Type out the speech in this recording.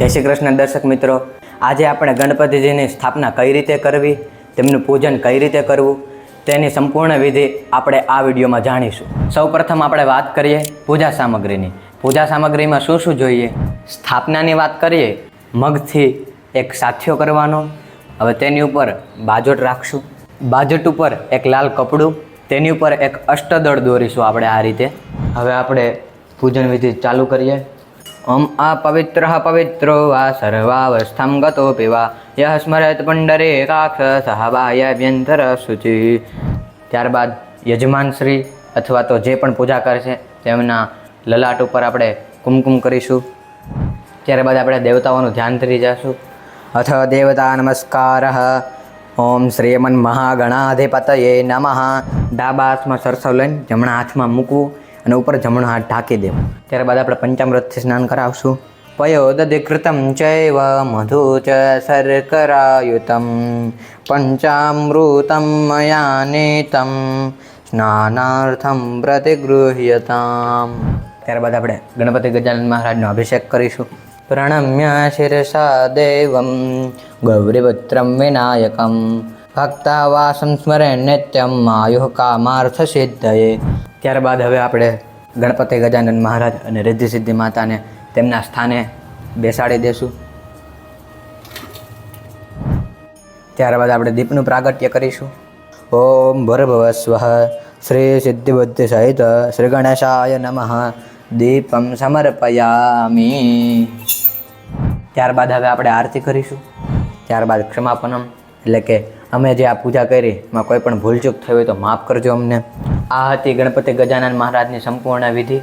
જય શ્રી કૃષ્ણ દર્શક મિત્રો. આજે આપણે ગણપતિજીની સ્થાપના કઈ રીતે કરવી, તેમનું પૂજન કઈ રીતે કરવું, તેની સંપૂર્ણ વિધિ આપણે આ વિડીયોમાં જાણીશું. સૌપ્રથમ આપણે વાત કરીએ પૂજા સામગ્રીની. પૂજા સામગ્રીમાં શું શું જોઈએ? સ્થાપનાની વાત કરીએ, મગથી એક સાથિયો કરવાનો, હવે તેની ઉપર બાજોટ રાખશું. બાજટ ઉપર એક લાલ કપડું, તેની ઉપર એક અષ્ટદળ દોરીશું આપણે આ રીતે. હવે આપણે પૂજન વિધિ ચાલુ કરીએ. ઓમ આ પવિત્ર વા સર્વાવસ્થમ ગતો પીવા યહ સ્મરત પંડરે કાક્ષ સહવાય વ્યંતર શુચિ. ત્યારબાદ યજમાન શ્રી અથવા તો જે પણ પૂજા કરશે તેમના લલાટ ઉપર આપણે કુમકુમ કરીશું. ત્યારબાદ આપણે દેવતાઓનું ધ્યાન કરી જશું. અથ દેવતા નમસ્કાર. ઓમ શ્રીમન મહાગણાધિપતયે નમઃ. ડાબા હાથમાં સરસવ લઈને જમણા હાથમાં મૂકવું અને ઉપર જમણો હાથ ઢાંકી દેવો. ત્યારબાદ આપણે પંચામૃતથી સ્નાન કરાવશું. પયોદધિકૃતમ ચૈવ મધુ ચ શર્કરાયુતમ. પંચામૃતમ મયા નીતમ સ્નાનાર્થમ પ્રતિગૃહ્યતામ. ત્યારબાદ આપણે ગણપતિ ગજાનન મહારાજનો અભિષેક કરીશું. પ્રણમ્ય શિરસા દેવમ, ગૌરીપુત્રમ વિનાયકમ. ભક્તાવાસમ સ્મરે નિત્યમ, આયુ કામાર્થ સિદ્ધયે. ત્યારબાદ હવે આપણે ગણપતિ ગજાનંદ મહારાજ અને રિદ્ધિ સિદ્ધિ માતાને તેમના સ્થાને બેસાડી દેશું. ત્યારબાદ આપણે દીપનું પ્રાગટ્ય કરીશું. ઓમ ભૂર્ભુવ સ્વઃ શ્રી સિદ્ધિબુદ્ધિ સહિત શ્રી ગણેશાય નમઃ. દીપમ સમર્પયામી. ત્યારબાદ હવે આપણે આરતી કરીશું. ત્યારબાદ ક્ષમાપનમ, એટલે કે અમે જે આ પૂજા કરી, એમાં કોઈ પણ ભૂલચૂક થઈ હોય તો માફ કરજો અમને. આ હતી ગણપતિ ગજાનન મહારાજની સંપૂર્ણ વિધિ.